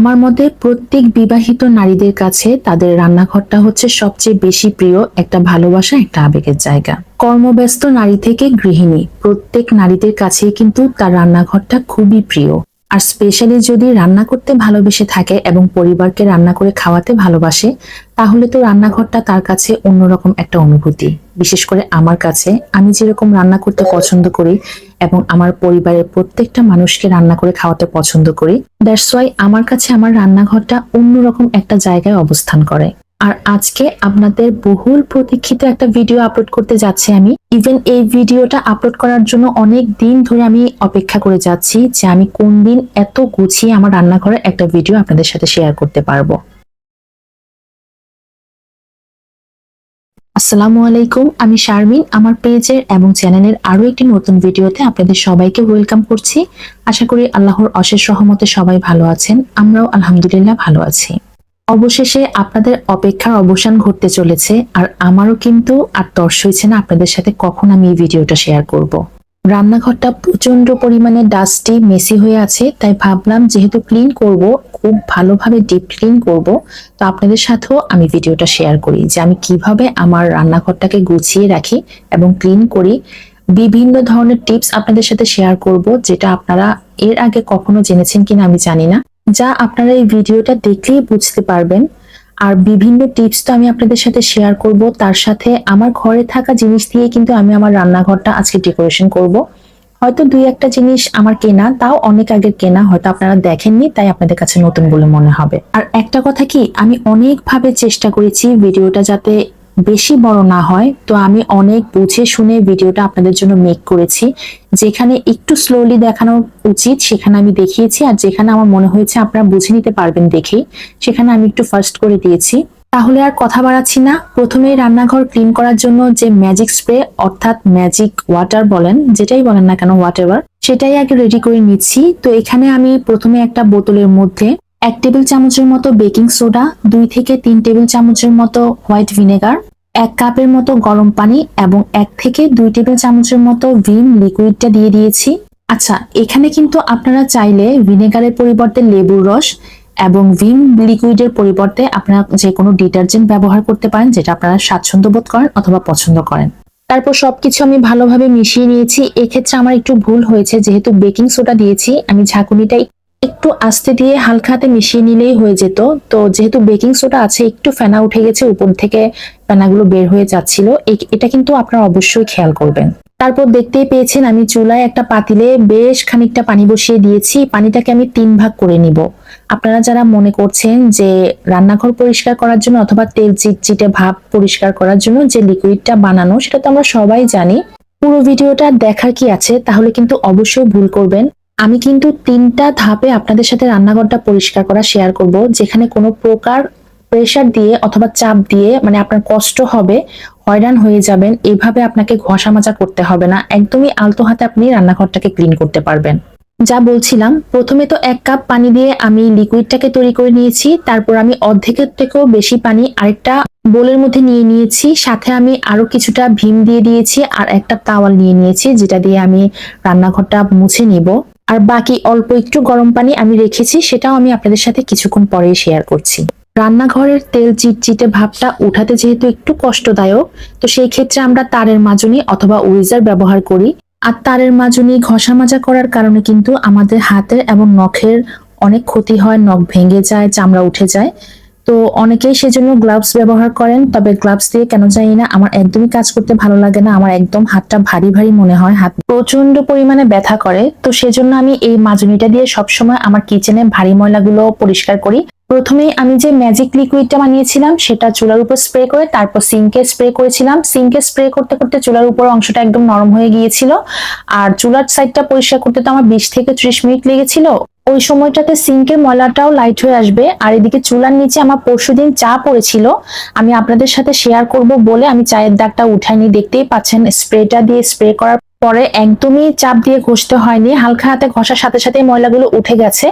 আমার মতে প্রত্যেক বিবাহিত নারীদের কাছে তাদের রান্নাঘরটা হচ্ছে সবচেয়ে বেশি প্রিয়, একটা ভালোবাসা, একটা আবেগের জায়গা। কর্মব্যস্ত নারী থেকে গৃহিণী, প্রত্যেক নারীদের কাছেই কিন্তু তার রান্নাঘরটা খুবই প্রিয়। আর স্পেশালি যদি রান্না করতে ভালোবেসে থাকে এবং পরিবারকে রান্না করে খাওয়াতে ভালোবাসে, তাহলে তো রান্নাঘরটা তার কাছে অন্যরকম একটা অনুভূতি। বিশেষ করে আমার কাছে, আমি যেরকম রান্না করতে পছন্দ করি এবং আমার পরিবারের প্রত্যেকটা মানুষকে রান্না করে খাওয়াতে পছন্দ করি দ্যাটস ওয়াই আমার কাছে আমার রান্নাঘরটা অন্যরকম একটা জায়গায় অবস্থান করে। আর আজকে আপনাদের বহুল প্রতীক্ষিত একটা ভিডিও আপলোড করতে যাচ্ছি আমি। ইভেন এই ভিডিওটা আপলোড করার জন্য অনেক দিন ধরে আমি অপেক্ষা করে যাচ্ছি যে আমি কোন দিন এত গুছিয়ে আমার রান্নাঘরের একটা ভিডিও আপনাদের সাথে শেয়ার করতে পারব। আসসালামু আলাইকুম, আমি শারমিন, আমার পেজের এবং চ্যানেলের আরও একটি নতুন ভিডিওতে আপনাদের সবাইকে ওয়েলকাম করছি। আশা করি আল্লাহর অশেষ রহমতে সবাই ভালো আছেন, আমরাও আলহামদুলিল্লাহ ভালো আছি। অবশেষে আপনাদের অপেক্ষার অবসান ঘটতে চলেছে আর আমারও কিন্তু আর তর্স হয়েছে না আপনাদের সাথে কখন আমি এই ভিডিওটা শেয়ার করব। রান্নাঘরটা প্রচণ্ড পরিমাণে ডাস্টি মেসি হয়ে আছে, তাই ভাবলাম যেহেতু ক্লিন করব, খুব ভালোভাবে ডিপ ক্লিন করব, তো আপনাদের সাথেও আমি ভিডিওটা শেয়ার করি যে আমি কীভাবে আমার রান্নাঘরটাকে গুছিয়ে রাখি এবং ক্লিন করি বিভিন্ন ধরনের টিপস আপনাদের সাথে শেয়ার করব, যেটা আপনারা এর আগে কখনো জেনেছেন কিনা আমি জানি না যা আপনারা এই ভিডিওটা দেখলেই বুঝতে পারবেন। আর বিভিন্ন টিপস তো আমি আপনাদের সাথে শেয়ার করব। তার সাথে আমার ঘরে থাকা জিনিস দিয়ে কিন্তু আমি আমার রান্নাঘরটা আজকে ডেকোরেশন করব। হয়তো দুই একটা জিনিস আমার কেনা, তাও অনেক আগের কেনা, হয়তো আপনারা দেখেননি, তাই আপনাদের কাছে নতুন বলে মনে হবে। আর একটা কথা কি, আমি অনেকভাবে চেষ্টা করেছি ভিডিওটা যাতে বেশি বড় না হয়, তো আমি অনেক বুঝে শুনে ভিডিওটা আপনাদের জন্য মেক করেছি। যেখানে একটু স্লোলি দেখানো উচিত, সেখানে আমি দেখিয়েছি, আর যেখানে আমার মনে হয়েছে আপনারা বুঝে নিতে পারবেন দেখেই সেখানে আমি একটু ফার্স্ট করে দিয়েছি। তাহলে আর কথা বাড়াচ্ছি না। প্রথমেই রান্নাঘর ক্লিন করার জন্য যে ম্যাজিক স্প্রে অর্থাৎ ম্যাজিক ওয়াটার বলেন, যেটাই বলেন না কেন হোয়াট সেটাই আগে রেডি করে নিচ্ছি। তো এখানে আমি প্রথমে একটা বোতলের মধ্যে এক টেবিল চামচের মতো বেকিং সোডা, দুই থেকে তিন টেবিল চামচের মতো হোয়াইট ভিনেগার, এক কাপের মতো গরম পানি এবং এক থেকে দুই টেবিল চামচের মতো ভিম লিকুইডটা দিয়ে দিয়েছি। আচ্ছা এখানে কিন্তু আপনারা চাইলে ভিনেগারের পরিবর্তে লেবুর রস এবং ভিম লিকুইডের পরিবর্তে আপনারা যে কোনো ডিটারজেন্ট ব্যবহার করতে পারেন, যেটা আপনারা স্বাচ্ছন্দ্য বোধ করেন অথবা পছন্দ করেন। তারপর সবকিছু আমি ভালোভাবে মিশিয়ে নিয়েছি। এক্ষেত্রে আমার একটু ভুল হয়েছে, যেহেতু বেকিং সোডা দিয়েছি, আমি ঝাঁকুনিটা একটু আস্তে দিয়ে হালকা হাতে মিশিয়ে নিলেই হয়ে যেত। তো যেহেতু বেকিং সোডা আছে, একটু ফেনা উঠে গেছে, উপর থেকে ফেনাগুলো বের হয়ে যাচ্ছিল। এটা কিন্তু আপনারা অবশ্যই খেয়াল করবেন। তারপর দেখতেই পেয়েছেন আমি চুলায় একটা পাতিলে বেশ খানিকটা পানি বসিয়ে দিয়েছি। পানিটাকে আমি তিন ভাগ করে নিব। আপনারা যারা মনে করছেন যে রান্নাঘর পরিষ্কার করার জন্য অথবা তেল চিটচিটে ভাব পরিষ্কার করার জন্য যে লিকুইডটা বানানো, সেটা তো আমরা সবাই জানি। পুরো ভিডিওটা দেখার কি আছে, তাহলে কিন্তু অবশ্যই ভুল করবেন। আমি কিন্তু তিনটা ধাপে আপনাদের সাথে রান্নাঘরটা পরিষ্কার করা শেয়ার করব, যেখানে কোনো প্রকার প্রেশার দিয়ে অথবা চাপ দিয়ে মানে আপনার কষ্ট হবে, হয়রান হয়ে যাবেন, এভাবে আপনাকে ঘষা মাজা করতে হবে না। একদমই আলতো হাতে আপনি রান্নাঘরটাকে ক্লিন করতে পারবেন। যা বলছিলাম, প্রথমে তো এক কাপ পানি দিয়ে আমি লিকুইডটাকে তৈরি করে নিয়েছি, তারপর আমি অর্ধেকের থেকেও বেশি পানি আরেকটা বোলের মধ্যে নিয়ে নিয়েছি, সাথে আমি আরও কিছুটা ভীম দিয়ে দিয়েছি, আর একটা তাওয়াল নিয়ে নিয়েছি, যেটা দিয়ে আমি রান্নাঘরটা মুছে নিব। আর বাকি অল্প একটু গরম পানি আমি রেখেছি, সেটাও আমি আপনাদের সাথে কিছুক্ষণ পরে শেয়ার করছি। রান্নাঘরের তেল চিটচিটে ভাবটা উঠাতে যেহেতু একটু কষ্টদায়ক, তো সেই ক্ষেত্রে আমরা তারের মাজনি অথবা উইজার ব্যবহার করি। আর তারের মাজনি ঘষা মাজা করার কারণে কিন্তু আমাদের হাতের এবং নখের অনেক ক্ষতি হয়, নখ ভেঙে যায়, চামড়া উঠে যায়। তো অনেকেই সেজন্য গ্লাভস ব্যবহার করেন, তবে গ্লাভস দিয়ে কেন জানি না, আমার একদমই কাজ করতে ভালো লাগে না, আমার একদম হাতটা ভারী ভারী মনে হয়, হাত প্রচণ্ড পরিমাণে ব্যথা করে, তো সেজন্য আমি এই মাজনিটা দিয়ে সবসময় আমার কিচেনে ভারী ময়লাগুলো পরিষ্কার করি। প্রথমেই আমি যে ম্যাজিক লিকুইডটা বানিয়েছিলাম, সেটা চুলার উপর স্প্রে করে, তারপর সিঙ্কে স্প্রে করেছিলাম। সিঙ্কে স্প্রে করতে করতে চুলার উপর অংশটা একদম নরম হয়ে গিয়েছিল, আর চুলার সাইডটা পরিষ্কার করতে তো আমার বিশ থেকে ত্রিশ মিনিট লেগেছিল। ওই সময়টাতে সিঙ্কের ময়লাটাও লাইট হয়ে আসবে। আর এদিকে চুলার নিচে আমার পরশুদিন চা পড়েছিল। আমি আপনাদের সাথে শেয়ার করব বলে আমি চায়ের দাগটা উঠাইনি। দেখতেই পাচ্ছেন স্প্রেটা দিয়ে স্প্রে করার পরে একদমই চাপ দিয়ে ঘষতে হয়নি। হালকা হাতে ঘষার সাথে সাথে ময়লাগুলো উঠে গেছে।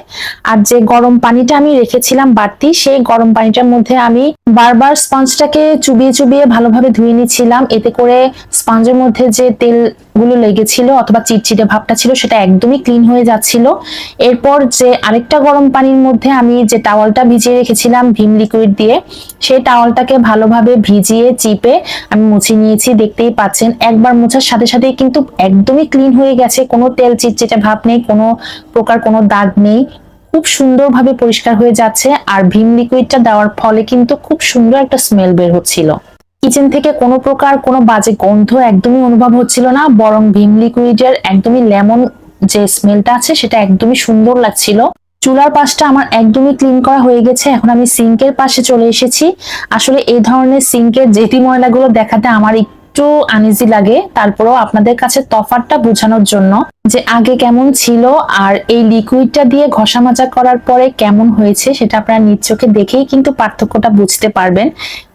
আর যে গরম পানিটা আমি রেখেছিলাম বাড়তি, সেই গরম পানিটার মধ্যে আমি বারবার স্পঞ্জটাকে চুবিয়ে চুবিয়ে ভালোভাবে ধুয়ে নিচ্ছিলাম। এতে করে স্পঞ্জের মধ্যে যে তেল গুলো লেগেছিল অথবা চিটচিটে ভাবটা ছিল, সেটা একদমই ক্লিন হয়ে যাচ্ছিল। এরপর যে আরেকটা গরম পানির মধ্যে আমি যে টাওয়ালটা ভিজিয়ে রেখেছিলাম, ভিম লিকুইড দিয়ে, সেই টাওয়ালটাকে ভালোভাবে ভিজিয়ে, চিপে আমি মুছে নিয়েছি, দেখতেই পাচ্ছেন। একবার মোছার সাথে সাথে কিন্তু একদমই ক্লিন হয়ে গেছে। কোনো তেল চিটচিটে ভাব নেই, কোনো প্রকার কোনো দাগ নেই। খুব সুন্দরভাবে পরিষ্কার হয়ে যাচ্ছে। আর ভিম লিকুইডটা দেওয়ার ফলে কিন্তু খুব সুন্দর একটা স্মেল বের হচ্ছিল। কিচেন থেকে কোনো প্রকার কোনো বাজে গন্ধ একদমই অনুভব হচ্ছিল না, বরং ভিম লিকুইডের একদমই লেমন যে স্মেলটা আছে সেটা একদমই সুন্দর লাগছিল। চুলার পাশটা আমার একদমই ক্লিন করা হয়ে গেছে, এখন আমি সিঙ্কের পাশে চলে এসেছি। আসলে এই ধরনের সিঙ্কের জেটি ময়লাগুলো দেখাতে আমার একটু আনইজি লাগে। তারপরেও আপনাদের কাছে তফাতটা বোঝানোর জন্য যে আগে কেমন ছিল আর এই লিকুইডটা দিয়ে ঘষা মাজা করার পরে কেমন হয়েছে সেটা আপনারা নিজ দেখেই কিন্তু পার্থক্যটা বুঝতে পারবেন।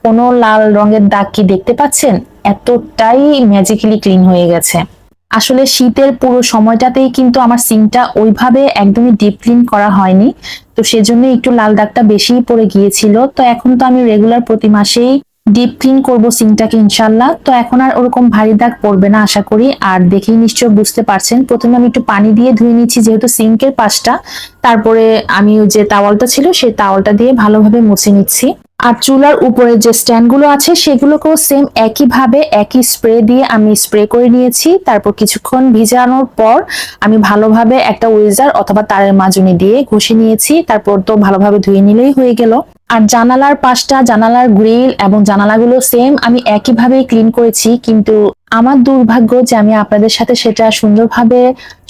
কোনো লাল রঙের দাগ কি দেখতে পাচ্ছেন? এতটাই ম্যাজিক্যালি ক্লিন হয়ে গেছে। আসলে শীতের পুরো সময়টাতেই কিন্তু আমার সিঙ্কটা ওইভাবে একদমই ডিপ ক্লিন করা হয়নি। তো সেজন্য একটু লাল দাগটা বেশিই পড়ে গিয়েছিল। তো এখন তো আমি রেগুলার প্রতি মাসেই ডিপ ক্লিন করব সিঙ্কটাকে ইনশাল্লাহ। তো এখন আর ওরকম ভারী দাগ পড়বে না আশা করি। আর দেখেই নিশ্চয় বুঝতে পারছেন। প্রথমে আমি একটু পানি দিয়ে ধুয়ে নিচ্ছি যেহেতু সিঙ্কের পাশটা। তারপরে আমি যে তাওয়ালটা ছিল, সেই তাওয়ালটা দিয়ে ভালোভাবে মুছে নিচ্ছি। আর চুলার উপরে যে স্ট্যান্ডগুলো আছে, সেগুলোকেও সেম একইভাবে একই স্প্রে দিয়ে আমি স্প্রে করে নিয়েছি। তারপর কিছুক্ষণ ভিজানোর পর আমি ভালোভাবে একটা উইজার অথবা তারের মাজুনি দিয়ে ঘষে নিয়েছি। তারপর তো ভালোভাবে ধুয়ে নিলেই হয়ে গেল। আর জানালার পাশটা, জানালার গ্রিল এবং জানালাগুলো সেম আমি একইভাবেই ক্লিন করেছি। কিন্তু আমার দুর্ভাগ্য যে আমি আপনাদের সাথে সেটা সুন্দরভাবে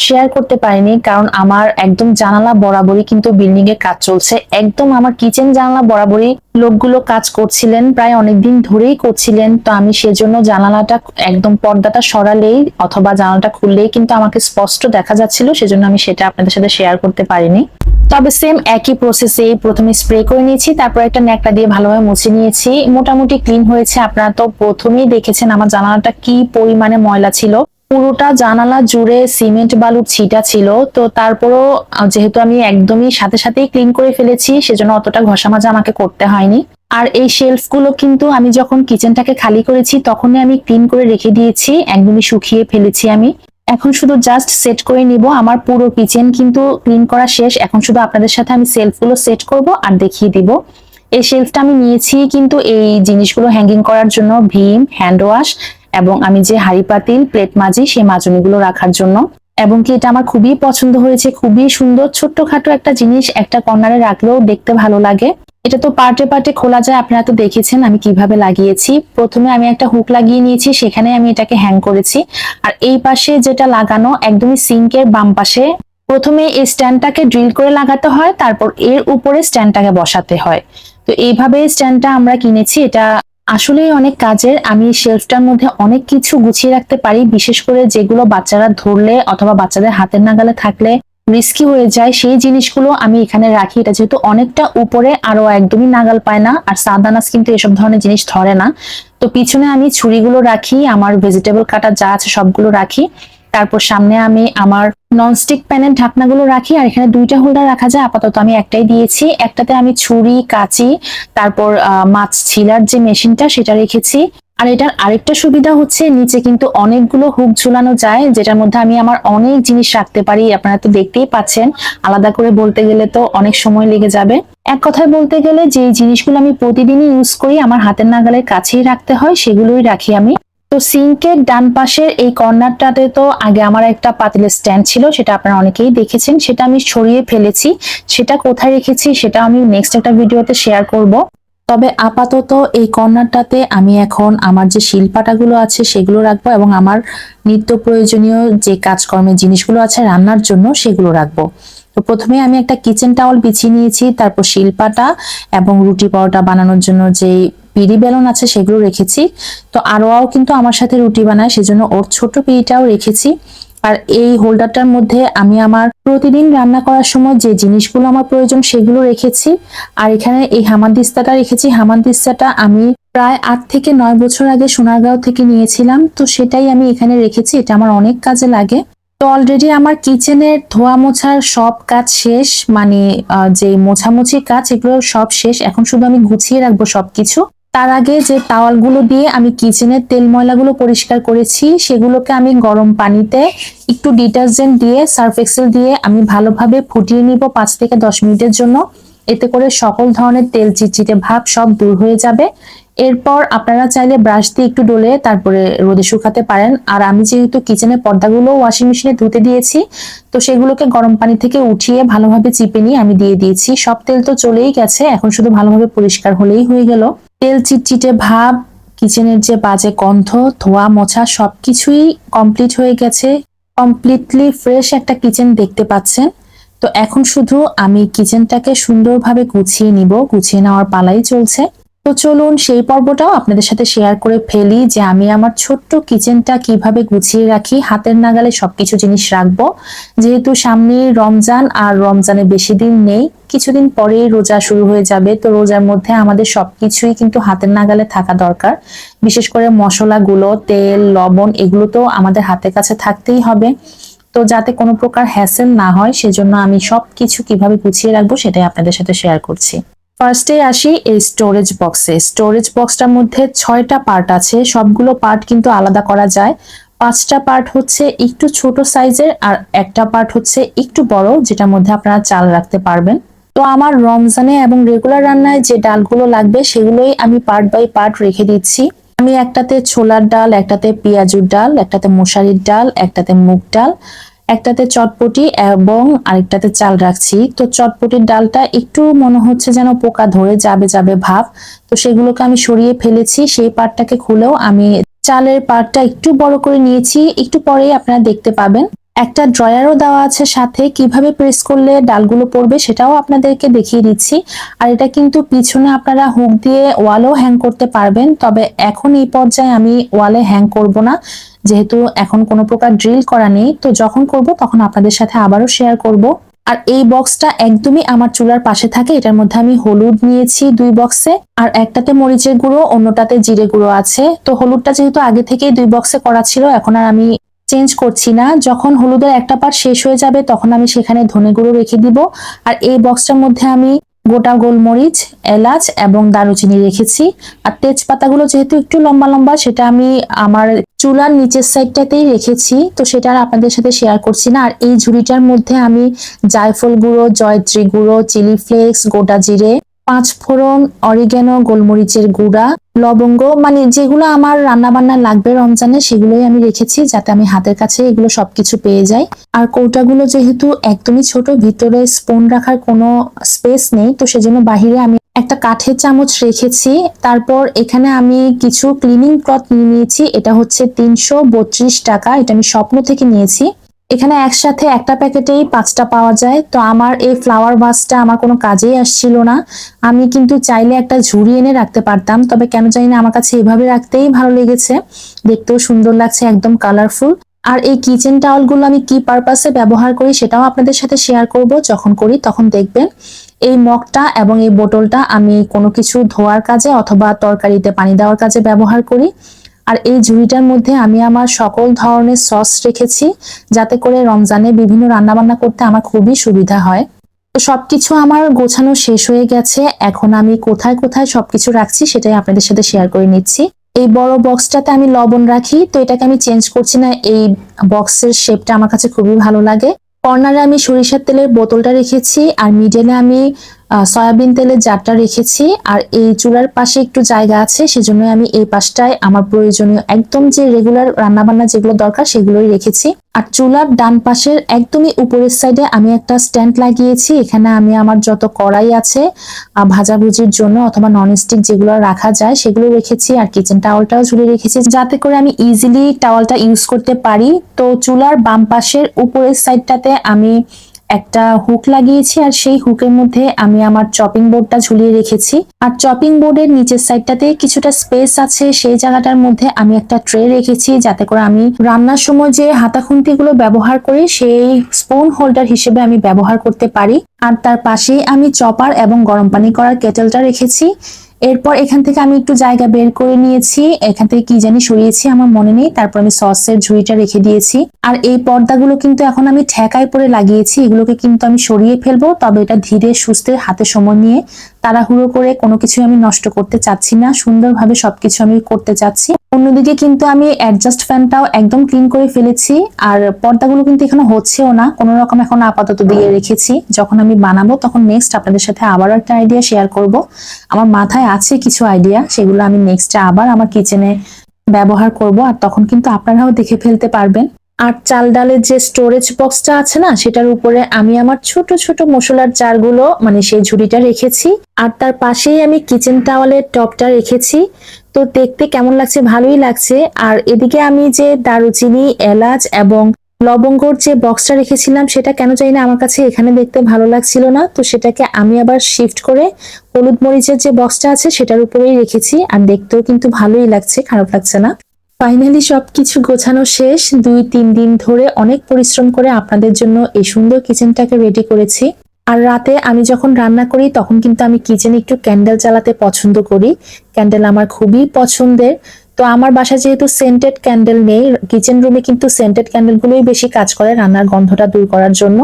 শেয়ার করতে পারিনি, কারণ আমার একদম জানালা বরাবরই কিন্তু বিল্ডিং এর কাজ চলছে। একদম আমার কিচেন জানালা বরাবরই লোকগুলো কাজ করছিলেন, প্রায় অনেকদিন ধরেই করছিলেন। তো আমি সেজন্য জানালাটা একদম পর্দাটা সরালেই অথবা জানালাটা খুললেই কিন্তু আমাকে স্পষ্ট দেখা যাচ্ছিল, সেজন্য আমি সেটা আপনাদের সাথে শেয়ার করতে পারিনি। তবে সেম একই প্রসেসে প্রথমে স্প্রে করে নিয়েছি, তারপর একটা ন্যাকড়া দিয়ে ভালোভাবে মুছে নিয়েছি। মোটামুটি ক্লিন হয়েছে, আপনারা তো প্রথমেই দেখেছেন আমার জানালাটা কি পরিমাণে ময়লা ছিল। পুরোটা জানালা জুড়ে সিমেন্ট বালুর ছিটা ছিল, তো তারপরও যেহেতু আমি একদমই সাথে সাথেই ক্লিন করে ফেলেছি, সেজন্য অতটা ঘষা মাজা আমাকে করতে হয়নি। আর এই শেলফগুলো কিন্তু আমি যখন কিচেনটাকে খালি করেছি, তখনই আমি ক্লিন করে রেখে দিয়েছি, একদমই শুকিয়ে ফেলেছি আমি। এখন শুধু জাস্ট সেট করে নিব আমার পুরো কিচেন কিন্তু ক্লিন করা শেষ। এখন শুধু আপনাদের সাথে আমি সেলফগুলো সেট করব আর দেখিয়ে দিব। এই শেলফটা আমি নিয়েছি কিন্তু এই জিনিসগুলো হ্যাঙ্গিং করার জন্য, ভীম হ্যান্ড ওয়াশ এবং আমি যে হাড়ি পাতিল প্লেট মাজি, সেই মাজনিগুলো রাখার জন্য। এবং কি এটা আমার খুবই পছন্দ হয়েছে, খুবই সুন্দর, ছোট্টখাটো একটা জিনিস একটা কর্নারে রাখলেও দেখতে ভালো লাগে। এটা তো পার্টে পার্টে খোলা যায়, আপনারা তো দেখেছেন আমি কীভাবে লাগিয়েছি। প্রথমে আমি একটা হুক লাগিয়ে নিয়েছি, সেখানে আমি এটাকে হ্যাং করেছি। আর এই পাশে যেটা লাগানো, একদমই সিঙ্কের বাম পাশে। প্রথমে এই স্ট্যান্ডটাকে ড্রিল করে লাগাতে হয়, তারপর এর উপরে স্ট্যান্ডটাকে বসাতে হয়। তো এইভাবে স্ট্যান্ডটা আমরা কিনেছি, এটা আসলেই অনেক কাজের। আমি শেলফটার মধ্যে অনেক কিছু গুছিয়ে রাখতে পারি, বিশেষ করে যেগুলো বাচ্চারা ধরলে অথবা বাচ্চাদের হাতের নাগালে থাকলে। রিস্কি হয়ে যায়, সেই জিনিসগুলো আমি এখানে রাখি। এটা যেহেতু অনেকটা উপরে আরও একদমই নাগাল পায় না, আর সাদানাস কিন্তু এসব ধরনের জিনিস ধরে না। তো পিছনে আমি ছুরিগুলো রাখি, আমার ভেজিটেবল কাটা যা আছে সবগুলো রাখি। তারপর সামনে আমি আমার ননস্টিক প্যানের ঢাকনাগুলো রাখি, আর এখানে দুইটা হোল্ডার রাখা যায়, আপাতত আমি একটাই দিয়েছি। একটাতে আমি ছুরি, কাঁচি, তারপর মাছ ছিলার যে মেশিনটা সেটা রেখেছি। আর এটার আরেকটা সুবিধা হচ্ছে নিচে কিন্তু অনেকগুলো হুক ঝুলানো যায়, যেটার মধ্যে আমি আমার অনেক জিনিস রাখতে পারি। আপনারা তো দেখতেই পাচ্ছেন, আলাদা করে বলতে গেলে তো অনেক সময় লেগে যাবে। এক কথায় বলতে গেলে যে জিনিসগুলো আমি প্রতিদিনই ইউজ করি, আমার হাতের নাগালের কাছেই রাখতে হয়, সেগুলোই রাখি আমি। তো সিঙ্কের ডান পাশের এই কর্নারটাতে তো আগে আমার একটা পাতিলের স্ট্যান্ড ছিল, সেটা আপনারা অনেকেই দেখেছেন, সেটা আমি সরিয়ে ফেলেছি। সেটা কোথায় রেখেছি, সেটা আমি নেক্সট একটা ভিডিওতে শেয়ার করব। তবে আপাতত এই কর্নারটাতে আমি এখন আমার যে শিলপাটাগুলো আছে সেগুলো রাখব এবং আমার নিত্য প্রয়োজনীয় যে কাজকর্মের জিনিসগুলো আছে রান্নার জন্য সেগুলো রাখব। তো প্রথমে আমি একটা কিচেন টাওয়াল বিছিয়ে নিয়েছি, তারপর শিলপাটা এবং রুটি পরোটা বানানোর জন্য যে পিড়ি বেলন আছে সেগুলো রেখেছি। তো আরোয়াও কিন্তু আমার সাথে রুটি বানায়, সেজন্য ওর ছোট পিড়িটাও রেখেছি। আর এই হোল্ডারটার মধ্যে আমি আমার প্রতিদিন রান্না করার সময় যে জিনিসগুলো আমার প্রয়োজন সেগুলো রেখেছি। আর এখানে এই হামানদিস্তাটা রেখেছি। হামানদিস্তাটা আমি প্রায় আট থেকে নয় বছর আগে সোনারগাঁও থেকে নিয়েছিলাম। তো সেটাই আমি এখানে রেখেছি। এটা আমার অনেক কাজে লাগে। তো অলরেডি আমার কিচেনের ধোয়া মোছার সব কাজ শেষ। মানে যে মোছামুছি কাজ, এগুলো সব শেষ। এখন শুধু আমি গুছিয়ে রাখব সবকিছু। তার আগে যে তাওয়ালগুলো দিয়ে আমি কিচেনের তেল ময়লাগুলো পরিষ্কার করেছি, সেগুলোকে আমি গরম পানিতে একটু ডিটারজেন্ট দিয়ে, সার্ফ এক্সেল দিয়ে আমি ভালোভাবে ফুটিয়ে নিব পাঁচ থেকে দশ মিনিটের জন্য। এতে করে সকল ধরনের তেল, চিটচিটে ভাব সব দূর হয়ে যাবে। এরপর আপনারা চাইলে ব্রাশ দিয়ে একটু ডলে তারপরে রোদে শুকাতে পারেন। আর আমি যেহেতু কিচেনের পর্দাগুলো ওয়াশিং মেশিনে ধুতে দিয়েছি, তো সেগুলোকে গরম পানি থেকে উঠিয়ে ভালোভাবে চিপে নিয়ে আমি দিয়ে দিয়েছি। সব তেল তো চলেই গেছে, এখন শুধু ভালোভাবে পরিষ্কার হলেই হয়ে গেল। তেল চিটচিটে ভাব, কিচেনের যে বাজে গন্ধ, ধোয়া, মোছা সব কিছুই কমপ্লিট হয়ে গেছে। কমপ্লিটলি ফ্রেশ একটা কিচেন দেখতে পাচ্ছেন। তো এখন শুধু আমি কিচেনটাকে সুন্দরভাবে গুছিয়ে নিব। গুছিয়ে নেওয়ার পালাই চলছে। তো চলুন সেই পর্বটাও আপনাদের সাথে শেয়ার করে ফেলি যে আমি আমার ছোট্ট কিচেনটা কীভাবে গুছিয়ে রাখি, হাতের নাগালে সবকিছু জিনিস রাখব। যেহেতু সামনে রমজান আর রমজানে বেশি দিন নেই, কিছুদিন পরেই রোজা শুরু হয়ে যাবে। তো রোজার মধ্যে আমাদের সবকিছুই কিন্তু হাতের নাগালে থাকা দরকার। বিশেষ করে মশলাগুলো, তেল, লবণ, এগুলো তো আমাদের হাতের কাছে থাকতেই হবে। তো যাতে কোনো প্রকার হ্যাসেল না হয়, সেজন্য আমি সবকিছু কীভাবে গুছিয়ে রাখব সেটাই আপনাদের সাথে শেয়ার করছি। ফার্স্টে আসি এই স্টোরেজ বক্সে স্টোরেজ বক্সটার মধ্যে ছয়টা পার্ট আছে, সবগুলো পার্ট কিন্তু আলাদা করা যায়। পাঁচটা পার্ট হচ্ছে একটু ছোট সাইজের আর একটা পার্ট হচ্ছে একটু বড়, যেটার মধ্যে আপনারা চাল রাখতে পারবেন। তো আমার রমজানে এবং রেগুলার রান্নায় যে ডালগুলো লাগবে, সেগুলোই আমি পার্ট বাই পার্ট রেখে দিচ্ছি। আমি একটাতে ছোলার ডাল, একটাতে পেঁয়াজুর ডাল, একটাতে মশারির ডাল, একটাতে মুগ ডাল। একটাতে চটপটি এবং আরেকটাতে চাল রাখছি। তো চটপটির ডালটা একটু মনে হচ্ছে যেন পোকা ধরে যাবে যাবে ভাব। তো সেগুলোকে আমি সরিয়ে ফেলেছি, সেই পাটটাকে খুলেও আমি চালের পাটটা একটু বড় করে নিয়েছি। একটু পরেই আপনারা দেখতে পাবেন। একটা ড্রয়ারও দেওয়া আছে সাথে, কীভাবে প্রেস করলে ডালগুলো পড়বে সেটাও আপনাদেরকে দেখিয়ে দিচ্ছি। আর এটা কিন্তু পিছনে আপনারা হুক দিয়ে ওয়ালও হ্যাং করতে পারবেন, তবে এখন এই পর্যায়ে আমি ওয়ালে হ্যাং করব না, যেহেতু এখন কোনো প্রকার ড্রিল করা নেই। তো যখন করব তখন আপনাদের সাথে আবারও শেয়ার করব। আর এই বক্সটা একদমই আমার চুলার পাশে থাকে, এটার মধ্যে আমি হলুদ নিয়েছি দুই বক্সে আর একটাতে মরিচের গুঁড়ো, অন্যটাতে জিরে গুঁড়ো আছে। তো হলুদটা যেহেতু আগে থেকেই দুই বক্সে করা ছিল, এখন আর আমি চেঞ্জ করছি না। যখন হলুদের একটা পার্ট শেষ হয়ে যাবে, তখন আমি সেখানে ধনে গুঁড়ো রেখে দিব। আর এই বক্সটার মধ্যে আমি গোটা গোলমরিচ, এলাচ এবং দারুচিনি রেখেছি। আর তেজপাতাগুলো যেহেতু একটু লম্বা লম্বা, সেটা আমি আমার চুলার নিচের সাইডটাতেই রেখেছি। তো সেটা আর আপনাদের সাথে শেয়ার করছি না। আর এই ঝুড়িটার মধ্যে আমি জায়ফল গুঁড়ো, জয়ত্রী গুঁড়ো, চিলি ফ্লেক্স, গোটা জিরে পাঁচ ফোড়ন অরিগ্যানো গোলমরিচের গুঁড়া, লবঙ্গ মানে যেগুলো আমার রান্না বান্না লাগবে রমজানে সেগুলোই আমি রেখেছি যাতে আমি হাতের কাছে এগুলো সবকিছু পেয়ে যাই। আর কৌটাগুলো যেহেতু একদমই ছোট, ভিতরে স্পুন রাখার কোনো স্পেস নেই, তো সেজন্য বাহিরে আমি একটা কাঠের চামচ রেখেছি। তারপর এখানে আমি কিছু ক্লিনিং ক্লথ নিয়ে নিয়েছি, এটা হচ্ছে তিনশো বত্রিশ টাকা, এটা আমি স্বপ্ন থেকে নিয়েছি। এখানে একসাথে একটা প্যাকেটেই পাঁচটা পাওয়া যায়। তো আমার এই ফ্লাওয়ার ভাসটা আমার কোনো কাজেই আসছিল না। আমি কিন্তু চাইলে একটা ঝুড়ি এনে রাখতে পারতাম, তবে কেন জানি না আমার কাছে এভাবে রাখতেই ভালো লেগেছে। দেখতেও সুন্দর লাগছে, একদম কালারফুল আর এই কিচেন টাওয়ালগুলো আমি কি পারপাসে ব্যবহার করি সেটাও আপনাদের সাথে শেয়ার করব। যখন করি তখন দেখবেন। এই মগটা এবং এই বোতলটা আমি কোনো কিছু ধোয়ার কাজে অথবা তরকারিতে পানি দেওয়ার কাজে ব্যবহার করি। আর এই ঝুড়িটার মধ্যে আমি আমার সকল ধরনের সস রেখেছি, যাতে করে রমজানে বিভিন্ন রান্নাবান্না করতে আমার খুবই সুবিধা হয়। তো সবকিছু আমার গোছানো শেষ হয়ে গেছে। এখন আমি কোথায় কোথায় সবকিছু রাখছি সেটাই আপনাদের সাথে শেয়ার করে নিচ্ছি। এই বড় বক্সটাতে আমি লবণ রাখি। তো এটাকে আমি চেঞ্জ করছি না, এই বক্সের শেপটা আমার কাছে খুবই ভালো লাগে। কর্নারে আমি সরিষার তেলের বোতলটা রেখেছি। আর মিডলে আমি সয়াবিন তেলের জারটা রেখেছি, আর এই চুলার পাশে একটু জায়গা আছে সেজন্য আমি এই পাশটায় আমার প্রয়োজনীয় একদম যে রেগুলার রান্নাবান্না যেগুলো দরকার সেগুলোই রেখেছি। আর চুলার ডান পাশের একদমই উপরের সাইডে আমি একটা স্ট্যান্ড লাগিয়েছি, এখানে আমি আমার যত কড়াই আছে ভাজাভুজির জন্য অথবা ননস্টিক যেগুলো রাখা যায় সেগুলো রেখেছি, আর কিচেন টাওয়ালটাও ঝুলে রেখেছি। যাতে করে আমি ইজিলি টাওয়ালটা ইউজ করতে পারি। তো চুলার বাম পাশের উপরের সাইডটাতে আমি একটা হুক লাগিয়েছি আর সেই হুকের মধ্যে আমি আমার চপিং বোর্ডটা ঝুলিয়ে রেখেছি। আর চপিং বোর্ডের নিচের সাইডটাতে কিছুটা স্পেস আছে, সেই জায়গাটার মধ্যে আমি একটা ট্রে রেখেছি যাতে করে আমি রান্নার সময় যে হাতা গুলো ব্যবহার করি, সেই স্পুন হোল্ডার হিসেবে আমি ব্যবহার করতে পারি। আর তার পাশেই আমি চপার এবং গরম পানি করার কেটেলটা রেখেছি। এরপর এখান থেকে আমি একটু জায়গা বের করে নিয়েছি। এখান থেকে কি জানি সরিয়েছি, আমার মনে নেই। তারপর আমি সসের ঝুড়িটা রেখে দিয়েছি। আর এই পর্দাগুলো কিন্তু এখন আমি ঠেকায় পরে লাগিয়েছি। এগুলোকে কিন্তু আমি সরিয়ে ফেলব। তবে এটা ধীরে সুস্থে হাতে সময় নিয়ে তাড়াহুড়ো করে কোনো কিছু আমি নষ্ট করতে চাচ্ছি না, সুন্দরভাবে সবকিছু আমি করতে চাচ্ছি। অন্যদিকে কিন্তু আমি অ্যাডজাস্ট ফ্যানটাও একদম ক্লিন করে ফেলেছি, আর পর্দাগুলো কিন্তু এখানে হচ্ছেও না। কোনো রকম এখন আপাতত দিয়ে রেখেছি। যখন আমি বানাবো তখন নেক্সট আপনাদের সাথে আবারও একটা আইডিয়া শেয়ার করব। আমার মাথায় আছে কিছু আইডিয়া সেগুলো আমি নেক্সটে আবার আমার কিচেনে ব্যবহার করব, আর তখন কিন্তু আপনারাও দেখে ফেলতে পারবেন। আর চাল ডালের যে স্টোরেজ বক্সটা আছে না, সেটার উপরে আমি আমার ছোট ছোট মশলার জারগুলো মানে সেই ঝুড়িটা রেখেছি। আর তার পাশেই আমি কিচেন টাওয়ালের টপটা রেখেছি। তো দেখতে কেমন লাগছে? ভালোই লাগছে। আর এদিকে আমি যে দারুচিনি, এলাচ এবং লবঙ্গর যে বক্সটা রেখেছিলাম, সেটা কেন জানি না আমার কাছে এখানে দেখতে ভালো লাগছিল না। তো সেটাকে আমি আবার শিফট করে হলুদ মরিচের যে বক্সটা আছে, সেটার উপরেই রেখেছি। আর দেখতেও কিন্তু ভালোই লাগছে, খারাপ লাগছে না। ফাইনালি সবকিছু গোছানো শেষ। দুই, তিন দিন ধরে অনেক পরিশ্রম করে আপনাদের জন্য এই সুন্দর কিচেনটাকে রেডি করেছি। আর রাতে আমি যখন রান্না করি, তখন কিন্তু আমি কিচেনে একটু ক্যান্ডেল জ্বালাতে পছন্দ করি। ক্যান্ডেল আমার খুবই পছন্দের। তো আমার বাসায় যেহেতু সেন্টেড ক্যান্ডেল নেই কিচেন রুমে কিন্তু সেন্টেড ক্যান্ডেলগুলোই বেশি কাজ করে রান্নার গন্ধটা দূর করার জন্য।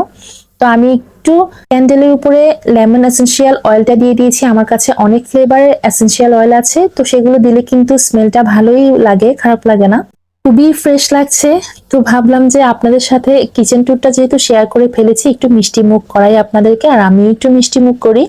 তো আমি একটু ক্যান্ডেলের উপরে লেমন এসেন্সিয়াল অয়েলটা দিয়ে দিয়েছি। আমার কাছে অনেক ফ্লেভারের এসেন্সিয়াল অয়েল আছে। তো সেগুলো দিলে কিন্তু স্মেলটা ভালোই লাগে, খারাপ লাগে না। খুবই ফ্রেশ লাগছে। তো ভাবলাম যে আপনাদের সাথে কিচেন ট্যুরটা যেহেতু শেয়ার করে ফেলেছি, একটু মিষ্টি মুখ করাই আপনাদেরকে। আর আমি একটু মিষ্টি মুখ করি,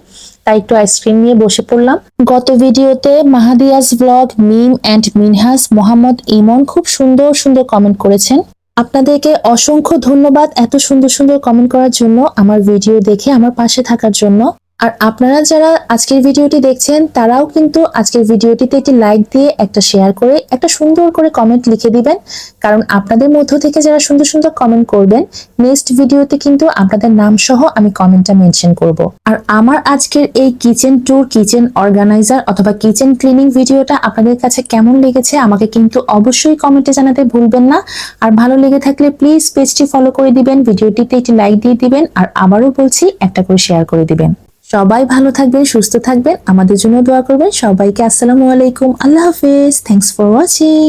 তাই একটু আইসক্রিম নিয়ে বসে পড়লাম। গত ভিডিওতে মাহাদিয়াস vlog meme and Minhas Mohammad Emon খুব সুন্দর সুন্দর কমেন্ট করেছেন। আপনাদেরকে অসংখ্য ধন্যবাদ এত সুন্দর সুন্দর কমেন্ট করার জন্য আমার ভিডিও দেখে, আমার পাশে থাকার জন্য। আর আপনারা যারা আজকের ভিডিওটি দেখছেন, তারাও কিন্তু আজকের ভিডিওটিতে একটি লাইক দিয়ে একটা শেয়ার করে, একটা সুন্দর করে কমেন্ট লিখে দিবেন। কারণ আপনাদের মধ্য থেকে যারা সুন্দর সুন্দর কমেন্ট করবেন নেক্সট ভিডিওতে কিন্তু আপনাদের নাম সহ আমি কমেন্টটা মেনশন করব। আর আমার আজকের এই কিচেন ট্যুর কিচেন অর্গানাইজার অথবা কিচেন ক্লিনিং ভিডিওটা আপনাদের কাছে কেমন লেগেছে, আমাকে কিন্তু অবশ্যই কমেন্টে জানাতে ভুলবেন না। আর ভালো লেগে থাকলে প্লিজ পেজটি ফলো করে দিবেন, ভিডিওটিতে একটি লাইক দিয়ে দিবেন, আর আবারও বলছি, একটা করে শেয়ার করে দিবেন। সবাই ভালো থাকবেন, সুস্থ থাকবেন। আমাদের জন্য দোয়া করবেন। সবাইকে আসসালামু আলাইকুম। আল্লাহ হাফিজ। Thanks for watching